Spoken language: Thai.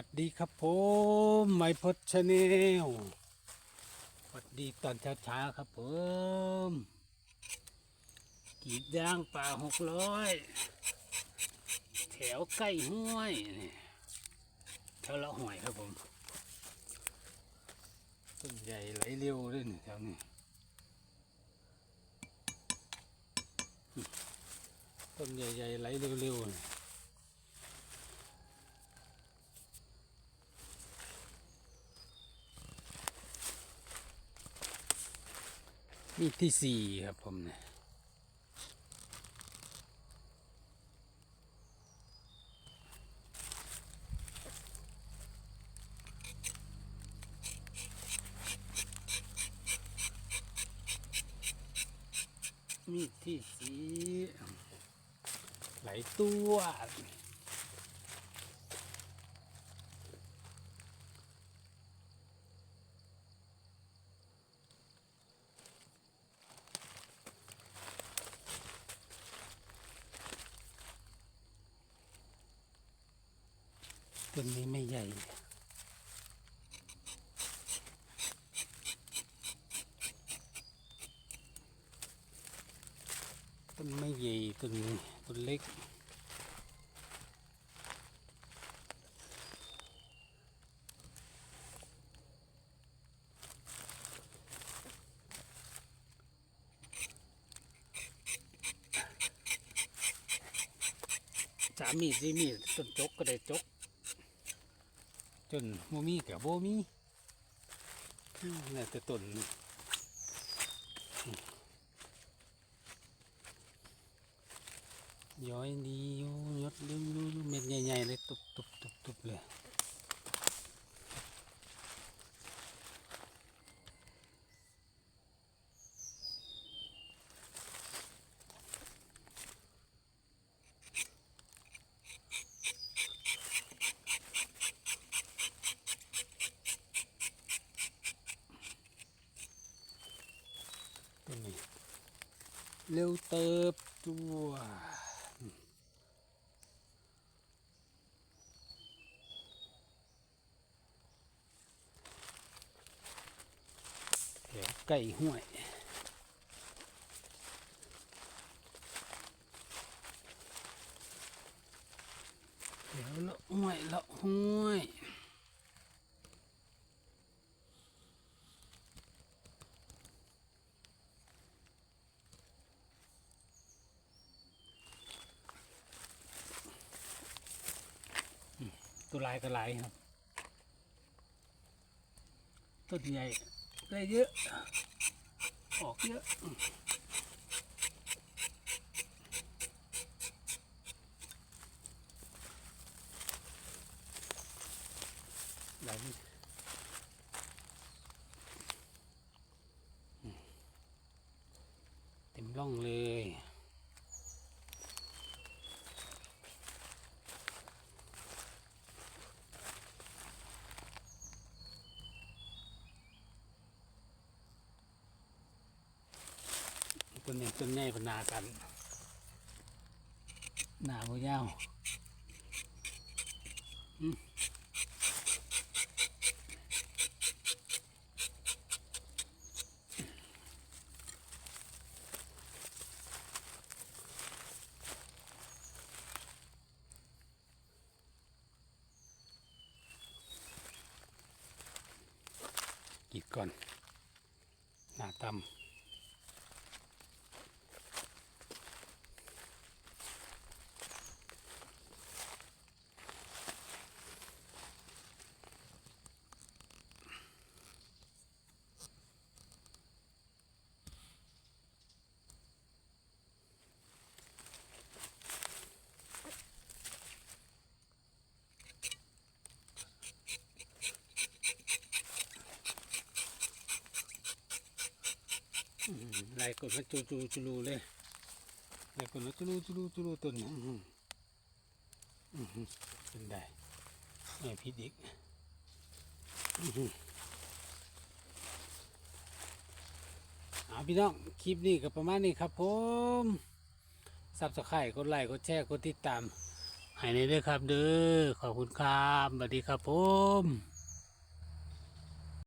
วัสดีครับผมไมพดชาแนลสวัสดีตอนเช้าๆครับผมกีดยางป่าหกร้อยแถวใกล้ห้วยนี่แถวละห้วยครับผมต้นใหญ่ไหลเร็วด้วยนี่แถวนี้ต้นใหญ่ๆไหลเร็วๆ นี่มีที่สี่ครับผมเนี่ยมีที่สีหลายตัว ต้นนี้ไม่ใหญ่ ต้นไม่ใหญ่ต้นนี้ต้นเล็กสามมีดสี่มีดต้นจกก็ได้จก จนโมมีกับโบมีอืมน่าจะต้นนี่ย้อยดีอยู่ยดเร็วๆเม็ดใหญ่ๆเลยตุบตุบตุบตุบเลย ต้นนี้เร็วเติบตัวแถวใกล้ห้วยเดี๋ยวละห้วยละห้วย ตัวลายก็ลายครับต้นใหญ่ได้เยอะ ออกเยอะหลเต็มร่องเลย ต้นนี้ต้นใหญ่พนนากันหนาบ่ยาวกิดก่อนหน้าตำ ลายกดมันจูจูจูรูเลยลายกดมันจูรูจูรูจูรูตัวนี้อื้อหืออื้อหือเป็นได้แม่พิษอีกอื้อหือเอาพี่น้องคลิปนี้ก็ประมาณนี้ครับผมซับสไครต์กดไลค์กดแชร์กดติดตามให้ในด้อครับเด้อขอบคุณครับสวัสดีครับผม